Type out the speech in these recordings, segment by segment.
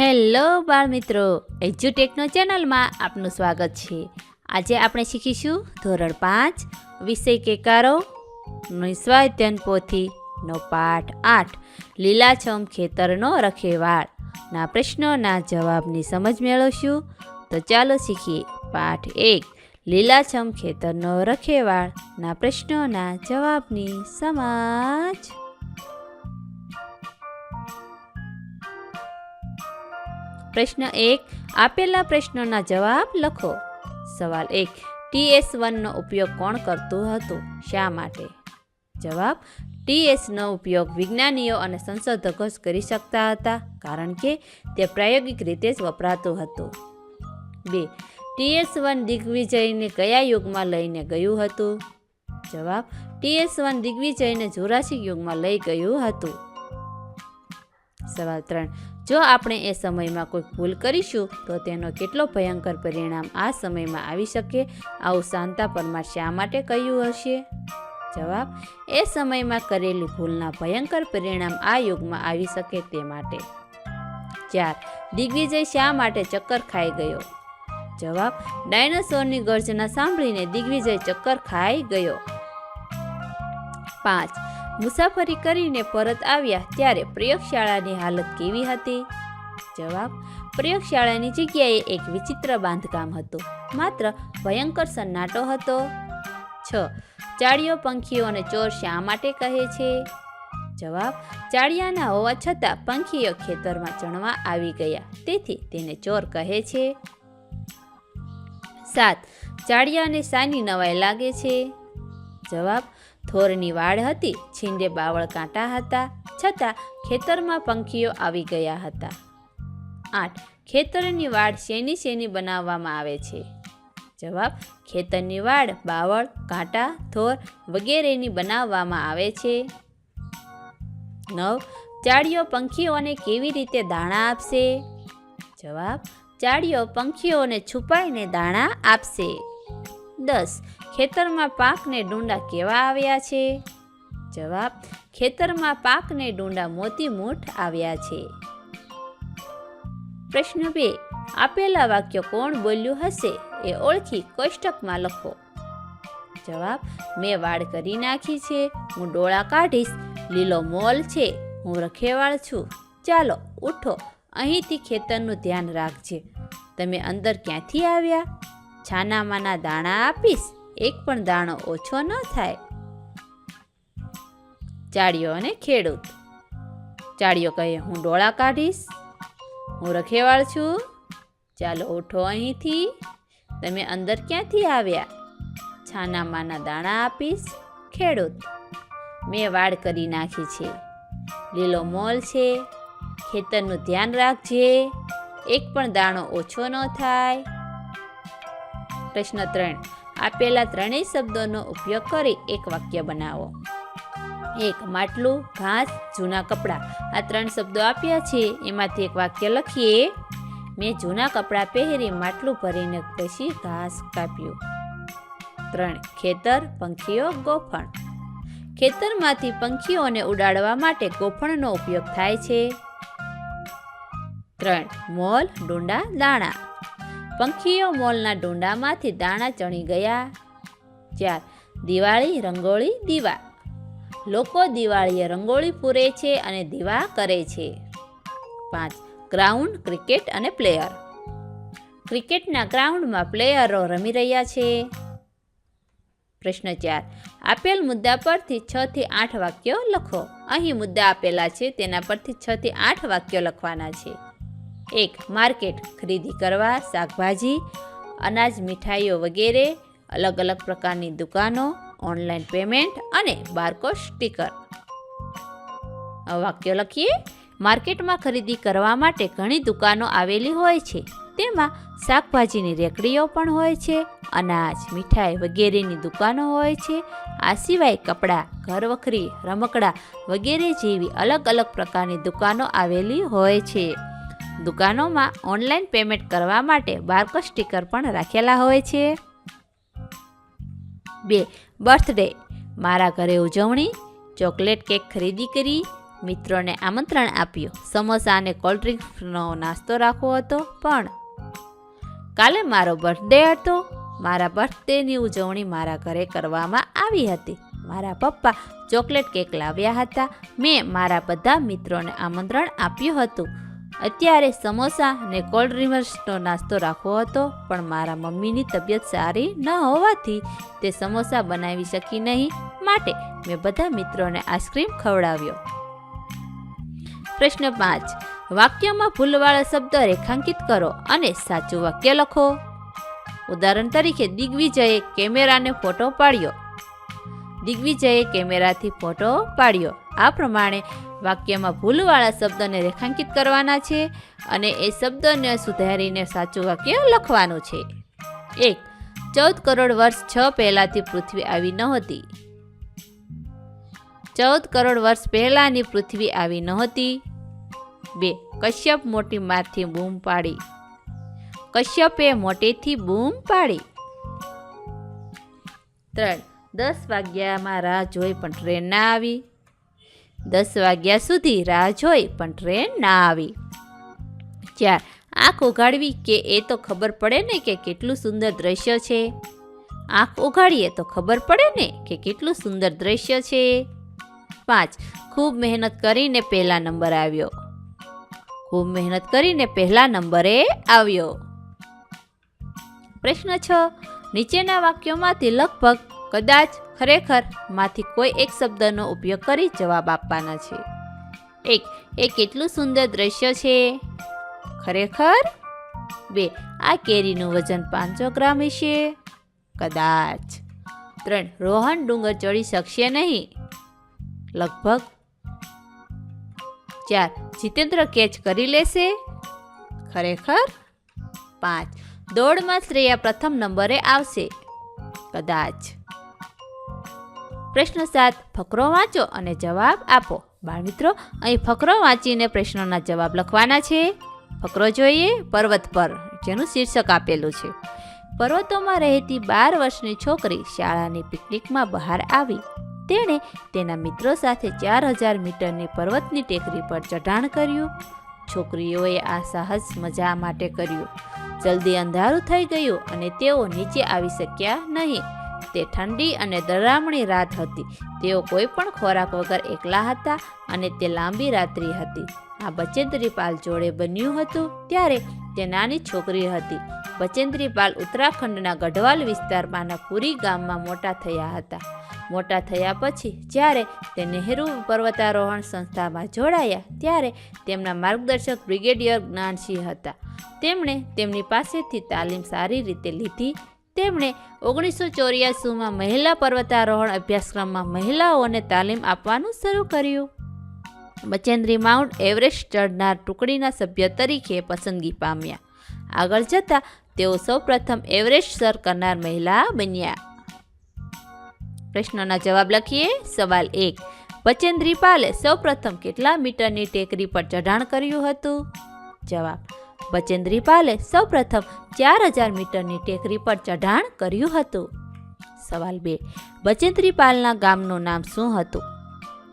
Hello બાળ મિત્રો, એજ્યુટેકનો ચેનલમાં આપનું સ્વાગત છે. આજે આપણે શીખીશું ધોરણ પાંચ, વિષય કેકારો, નિસ્વાધ્યન પોથીનો પાઠ આઠ, લીલાછમ ખેતરનો રખેવાળ. ના પ્રશ્નોના જવાબની સમજ મેળવશું. તો ચાલો શીખીએ. પાઠ એક, લીલાછમ ખેતરનો રખેવાળ. ના પ્રશ્નોના જવાબની સમજ. પ્રશ્ન એક, આપેલા પ્રશ્નોના જવાબ લખો. સવાલ એક ટીએસ વનનો ઉપયોગ કોણ કરતું હતું? શા માટે? જવાબ ટીએસનો ઉપયોગ વિજ્ઞાનીઓ અને સંશોધકો જ કરી શકતા હતા, કારણ કે તે પ્રાયોગિક રીતે જ વપરાતું હતું. બે ટીએસ વન દિગ્વિજયને કયા યુગમાં લઈને ગયું હતું? જવાબ ટીએસ વન દિગ્વિજયને જુરાસિક યુગમાં લઈ ગયું હતું. સવાલ ત્રણ જો આપણે એ સમયમાં કોઈ ભૂલ કરીશું, તો તેનો કેટલો ભયંકર પરિણામ આ સમયમાં આવી શકે? આવું શાંતા પરમાર શા માટે કહ્યું હશે? જવાબ, એ સમયમાં કરેલી ભૂલના ભયંકર પરિણામ આ યુગમાં આવી શકે તે માટે. ચાર, દિગ્વિજય શા માટે ચક્કર ખાઈ ગયો? જવાબ, ડાયનાસોરની ગર્જના સાંભળીને દિગ્વિજય ચક્કર ખાઈ ગયો. પાંચ મુસાફરી કરીને પરત આવ્યા ત્યારે પ્રયોગશાળાની હાલત કેવી હતી? જવાબ, પ્રયોગશાળાની જગ્યાએ એક વિચિત્ર બાંધકામ હતું. માત્ર ભયંકર સન્નાટો હતો. છ, ચાળીઓ પંખીઓ અને ચોર શા માટે કહે છે? જવાબ, ચાળિયાના હોવા છતાં પંખીઓ ખેતરમાં ચણવા આવી ગયા. તેથી તેને ચોર કહે છે. સાત, ચાળિયાને સાની નવાઈ લાગે છે. જવાબ થોરની વાડ હતી, છીંડે બાવળ કાંટા હતા, છતાં ખેતરમાં પંખીઓ આવી ગયા હતા. આઠ, ખેતરની વાડ શેની શેની બનાવવામાં આવે છે? જવાબ, ખેતરની વાડ, બાવળ, કાંટા, થોર વગેરેની બનાવવામાં આવે છે. નવ, ચાળીઓ પંખીઓને કેવી રીતે દાણા આપશે? જવાબ, ચાળીઓ પંખીઓને છુપાઈને દાણા આપશે. દસ ખેતરમાં પાકને ડુંડા કેવા આવ્યા છે? જવાબ, ખેતરમાં પાકને ડુંડા મોતી મૂઠ આવ્યા છે. પ્રશ્ન બે, આપેલા વાક્ય કોણ બોલ્યું હશે? એ ઓળખી કોષ્ટકમાં લખો. જવાબ, મેં વાડ કરી નાખી છે, હું ડોળા કાઢીશ, લીલો મોલ છે, હું રખેવાળ છું. ચાલો, ઉઠો, અહીંથી ખેતરનું ધ્યાન રાખજે. તમે અંદર ક્યાંથી આવ્યા? છાનામાના દાણા આપીશ? એક પણ દાણો ઓછો ન થાય. ચાળીઓ અને ખેડૂત. ચાળીઓ કહે, હું ડોળા કાઢીશ. હું રખેવાળ છું. ચાલો ઉઠો અહીંથી. તમે અંદર ક્યાંથી આવ્યા? છાનામાંના દાણા આપીશ. ખેડૂત, મેં વાડ કરી નાખી છે. લીલો મોલ છે. ખેતરનું ધ્યાન રાખજે. એક પણ દાણો ઓછો ન થાય. પ્રશ્ન ત્રણ આપેલા ત્રણેય શબ્દોનો ઉપયોગ કરી એક વાક્ય બનાવો. એક માટલું, ઘાસ, જૂના કપડાં. આ ત્રણ શબ્દો આપ્યા છે. એમાંથી એક વાક્ય લખીએ. મેં જૂના કપડાં પહેરી માટલું ભરીને પછી ઘાસ કાપ્યું. ત્રણ, ખેતર, પંખીઓ, ગોફણ. ખેતરમાંથી પંખીઓને ઉડાડવા માટે ગોફણનો ઉપયોગ થાય છે. ત્રણ, મોલ, ડુંડા, દાણા. પંખીઓ મોલના ડુંડામાંથી દાણા ચણી ગયા. ચાર, દિવાળી રંગોળી દીવા. લોકો દિવાળીએ રંગોળી પૂરે છે અને દીવા કરે છે. પાંચ, ગ્રાઉન્ડ ક્રિકેટ અને પ્લેયર. ક્રિકેટના ગ્રાઉન્ડમાં પ્લેયરો રમી રહ્યા છે. પ્રશ્ન ચાર, આપેલ મુદ્દા પરથી છ થી આઠ વાક્યો લખો. અહીં મુદ્દા આપેલા છે, તેના પરથી છ થી આઠ વાક્યો લખવાના છે. એક માર્કેટ ખરીદી કરવા, શાકભાજી, અનાજ, મીઠાઈઓ વગેરે, અલગ અલગ પ્રકારની દુકાનો, ઓનલાઈન પેમેન્ટ અને બારકોડ સ્ટીકર. વાક્યો લખીએ, માર્કેટમાં ખરીદી કરવા માટે ઘણી દુકાનો આવેલી હોય છે. તેમાં શાકભાજીની રેકડીઓ પણ હોય છે, અનાજ, મીઠાઈ વગેરેની દુકાનો હોય છે. આ સિવાય કપડાં, ઘરવખરી, રમકડા વગેરે જેવી અલગ અલગ પ્રકારની દુકાનો આવેલી હોય છે. દુકાનોમાં ઓનલાઈન પેમેન્ટ કરવા માટે બારકોડ સ્ટીકર પણ રાખેલા હોય છે. બે, બર્થડે. મારા ઘરે ઉજવણી. ચોકલેટ કેક ખરીદી કરી મિત્રોને આમંત્રણ આપ્યું. સમોસા અને કોલ્ડ ડ્રિંક્સનો નાસ્તો રાખવો હતો પણ. કાલે મારો બર્થડે હતો. મારા બર્થડેની ઉજવણી મારા ઘરે કરવામાં આવી હતી. મારા પપ્પા ચોકલેટ કેક લાવ્યા હતા. મેં મારા બધા મિત્રોને આમંત્રણ આપ્યું હતું. અત્યારે સમોસા ને કોલ્ડ ડ્રિંક્સનો નાસ્તો રાખવો હતો, પણ મારા મમ્મીની તબિયત સારી ન હોવાથી તે સમોસા બનાવી શકી નહીં. માટે મેં બધા મિત્રોને આઈસ્ક્રીમ ખવડાવ્યો. પ્રશ્ન પાંચ. વાક્યમાં ભૂલવાળા શબ્દ રેખાંકિત કરો અને સાચું વાક્ય લખો. ઉદાહરણ તરીકે, દિગ્વિજયે કેમેરાને ફોટો પાડ્યો. દિગ્વિજયે કેમેરાથી ફોટો પાડ્યો. આ પ્રમાણે વાક્યમાં ભૂલવાળા શબ્દને રેખાંકિત કરવાના છે અને એ શબ્દને સુધારીને સાચું વાક્ય લખવાનું છે. એક, ચૌદ કરોડ વર્ષ છ પહેલાંથી પૃથ્વી આવી નહોતી. ચૌદ કરોડ વર્ષ પહેલાંની પૃથ્વી આવી નહોતી. બે, કશ્યપ મોટી માથી બૂમ પાડી. કશ્યપે મોટેથી બૂમ પાડી. ત્રણ, દસ વાગ્યામાં રાહ જોઈ પણ ટ્રેન ના આવી. દસ વાગ્યા સુધી રાહ જોઈ પણ ટ્રેન ના આવી. ચાર આંખ ઉઘાડવી કે એ તો ખબર પડે ને કે કેટલું સુંદર દ્રશ્ય છે? આંખ ઉઘાડીએ તો ખબર પડે ને કે કેટલું સુંદર દ્રશ્ય છે? પાંચ, ખૂબ મહેનત કરીને પહેલા નંબર આવ્યો. ખૂબ મહેનત કરીને પહેલા નંબરે આવ્યો. પ્રશ્ન છ, નીચેના વાક્યોમાંથી લગભગ કદાચ ખરેખરમાંથી કોઈ એક શબ્દનો ઉપયોગ કરી જવાબ આપવાના છે. એક, એ કેટલું સુંદર દ્રશ્ય છે? ખરેખર? બે, આ કેરીનું વજન પાંચસો ગ્રામ હશે? કદાચ. ત્રણ, રોહન ડુંગર ચડી શકશે નહીં? લગભગ. ચાર, જીતેન્દ્ર કેચ કરી લેશે? ખરેખર? પાંચ, દોડમાં શ્રેયા પ્રથમ નંબરે આવશે. કદાચ. પ્રશ્ન સાત, ફકરો વાંચો અને જવાબ આપો. બાળમિત્રો અહીં ફકરો વાંચીને પ્રશ્નોના જવાબ લખવાના છે. ફકરો જોઈએ પર્વત પર, જેનું શીર્ષક આપેલું છે. પર્વતોમાં રહેતી બાર વર્ષની છોકરી શાળાની પિકનિકમાં બહાર આવી. તેણે તેના મિત્રો સાથે ચાર હજાર મીટરની પર્વતની ટેકરી પર ચઢાણ કર્યું. છોકરીઓએ આ સાહસ મજા માટે કર્યું. જલ્દી અંધારું થઈ ગયું અને તેઓ નીચે આવી શક્યા નહીં. તે ઠંડી અને ડરામણી રાત હતી. તેઓ કોઈ પણ ખોરાક વગર એકલા હતા અને તે લાંબી રાત્રિ હતી. આ બચેન્દ્રીપાલ જોડે બન્યું હતું ત્યારે તે નાની છોકરી હતી. બચેન્દ્રીપાલ ઉત્તરાખંડના ગઢવાલ વિસ્તારમાંના પુરી ગામમાં મોટા થયા હતા. મોટા થયા પછી જ્યારે તે નહેરુ પર્વતારોહણ સંસ્થામાં જોડાયા ત્યારે તેમના માર્ગદર્શક બ્રિગેડિયર જ્ઞાનસિંહ હતા. તેમણે તેમની પાસેથી તાલીમ સારી રીતે લીધી તેમણે ઓગણીસો ચોર્યાસીમાં મહિલા પર્વતારોહણ અભ્યાસક્રમમાં મહિલાઓને તાલીમ આપવાનું શરૂ કર્યું. બચેન્દ્રી માઉન્ટ એવરેસ્ટ ચડનાર ટુકડીના સભ્ય તરીકે પસંદગી પામ્યા. આગળ જતાં તેઓ સૌપ્રથમ એવરેસ્ટ સર કરનાર મહિલા બન્યા. પ્રશ્નોના જવાબ લખીએ. સવાલ એક. બચેન્દ્રી પાલે સૌપ્રથમ કેટલા મીટરની ટેકરી પર ચઢાણ કર્યું હતું? જવાબ. બચેન્દ્રી પાલે સૌપ્રથમ ચાર હજાર મીટરની ટેકરી પર ચઢાણ કર્યું હતું. સવાલ બે, બચેન્દ્રી પાલના ગામનું નામ શું હતું?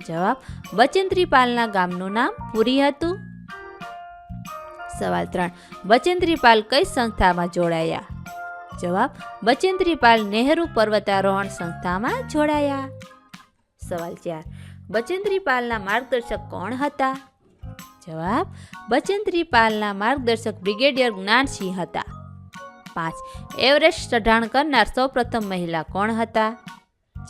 જવાબ, બચેન્દ્રી પાલના ગામનું નામ પુરી હતું. સવાલ ત્રણ, બચેન્દ્રી પાલ કઈ સંસ્થામાં જોડાયા? જવાબ, બચેન્દ્રી પાલ નહેરુ પર્વતારોહણ સંસ્થામાં જોડાયા. સવાલ ચાર, બચેન્દ્રી પાલના માર્ગદર્શક કોણ હતા? જવાબ બચેન્દ્રી પાલના માર્ગદર્શક બ્રિગેડિયર જ્ઞાનસિંહ હતા. પાંચ, એવરેસ્ટ ચઢાણ કરનાર સૌપ્રથમ મહિલા કોણ હતા?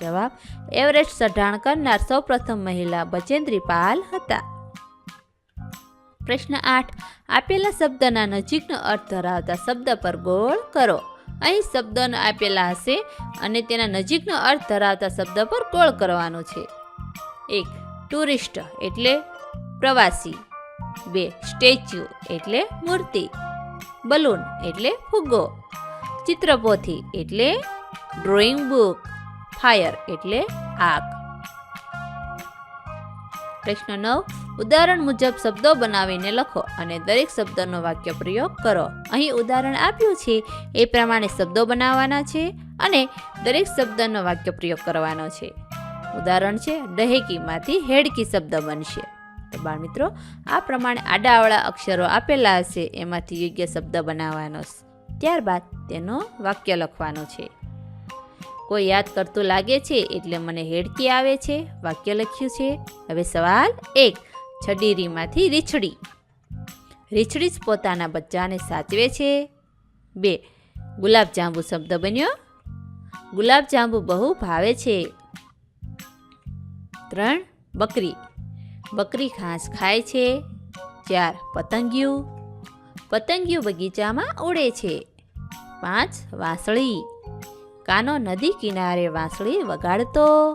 જવાબ, એવરેસ્ટ ચઢાણ કરનાર સૌપ્રથમ મહિલા બચેન્દ્રી પાલ હતા. પ્રશ્ન આઠ, આપેલા શબ્દના નજીકનો અર્થ ધરાવતા શબ્દ પર ગોળ કરો. અહીં શબ્દનો આપેલા હશે અને તેના નજીકનો અર્થ ધરાવતા શબ્દ પર ગોળ કરવાનો છે. એક, ટુરિસ્ટ એટલે પ્રવાસી. બે સ્ટેચ્યુ એટલે મૂર્તિ, બલૂન એટલે ફુગ્ગો, ચિત્રપોથી એટલે ડ્રોઈંગ બુક, ફાયર એટલે આગ. પ્રશ્ન નવ, ઉદાહરણ મુજબ શબ્દો બનાવીને લખો અને દરેક શબ્દનો વાક્ય પ્રયોગ કરો. અહીં ઉદાહરણ આપ્યું છે, એ પ્રમાણે શબ્દો બનાવવાના છે અને દરેક શબ્દનો વાક્ય પ્રયોગ કરવાનો છે. ઉદાહરણ છે દહેકીમાંથી હેડકી શબ્દ બનશે. તો બાળ મિત્રો આ પ્રમાણે આડાવાળા અક્ષરો આપેલા હશે, એમાંથી યોગ્ય શબ્દ બનાવવાનો ત્યારબાદ તેનો વાક્ય લખવાનો છે. કોઈ યાદ કરતું લાગે છે એટલે મને હેડકી આવે છે, વાક્ય લખ્યું છે. હવે સવાલ એક છડીરીમાંથી રીછડી. રીછડી જ પોતાના બચ્ચાને સાચવે છે? બે, ગુલાબજાંબુ શબ્દ બન્યો? ગુલાબજાંબુ બહુ ભાવે છે. ત્રણ, બકરી. બકરી ઘાસ ખાય છે, ચાર પતંગિયું. પતંગિયું બગીચામાં ઉડે છે. પાંચ વાંસળી. કાનો નદી કિનારે વાંસળી વગાડતો.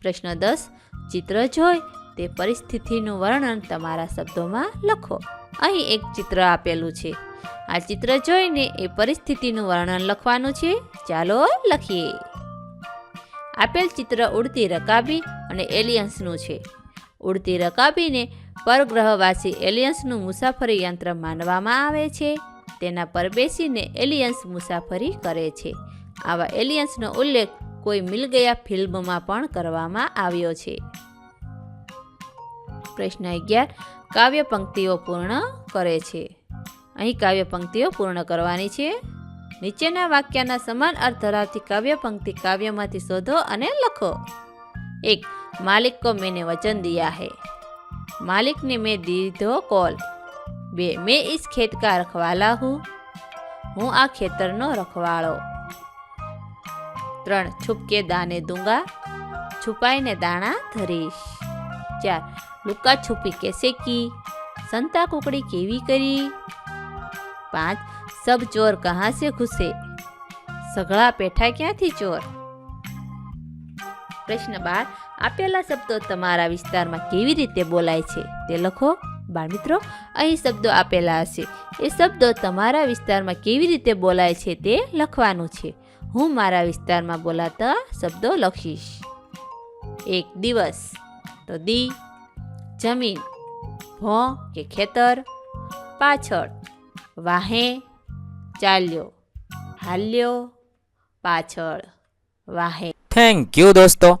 પ્રશ્ન દસ, ચિત્ર જોઈ તે પરિસ્થિતિનું વર્ણન તમારા શબ્દોમાં લખો. અહીં એક ચિત્ર આપેલું છે. આ ચિત્ર જોઈને એ પરિસ્થિતિનું વર્ણન લખવાનું છે. ચાલો લખીએ. આપેલ ચિત્ર ઉડતી રકાબી અને એલિયન્સનું છે. ઉડતી રકાબીને પરગ્રહવાસી એલિયન્સનું મુસાફરી યંત્ર માનવામાં આવે છે. તેના પર બેસીને એલિયન્સ મુસાફરી કરે છે. આવા એલિયન્સનો ઉલ્લેખ કોઈ મિલ ગયા ફિલ્મમાં પણ કરવામાં આવ્યો છે. પ્રશ્ન અગિયાર. કાવ્ય પંક્તિઓ પૂર્ણ કરે છે. અહીં કાવ્ય પંક્તિઓ પૂર્ણ કરવાની છે. નીચેના વાક્યના સમાન અર્થ ધરાવતી કાવ્ય પંક્તિ કાવ્યમાંથી શોધો અને લખો. એક માલિક કો મેને વચન દિયા હૈ માલિકને મેં દીધો કોલ બે મેં ઇસ ખેત કા રખવાલા હું હું આ ખેતરનો રખવાળો ત્રણ છુપકે દાને દૂંગા છુપાઈને દાણા ધરીશ ચાર લુકા છુપી કેસે કી સંતા કુકડી કેવી કરી પાંચ સબ ચોર કહાં સે ઘુસે સઘળા પેઠા ક્યાંથી ચોર પ્રશ્ન બાર આપેલા શબ્દો તમારા વિસ્તારમાં કેવી રીતે બોલાય છે તે લખો. બાળમિત્રો, અહીં શબ્દો આપેલા હશે. એ શબ્દો તમારા વિસ્તારમાં કેવી રીતે બોલાય છે તે લખવાનું છે. હું મારા વિસ્તારમાં બોલાતા શબ્દો લખીશ. એક દિવસ, તો દી, જમીન, ભો કે ખેતર, પાછળ, વાહે, ચાલ્યો, હાલ્યો, પાછળ, વાહે. થેન્ક યુ દોસ્તો.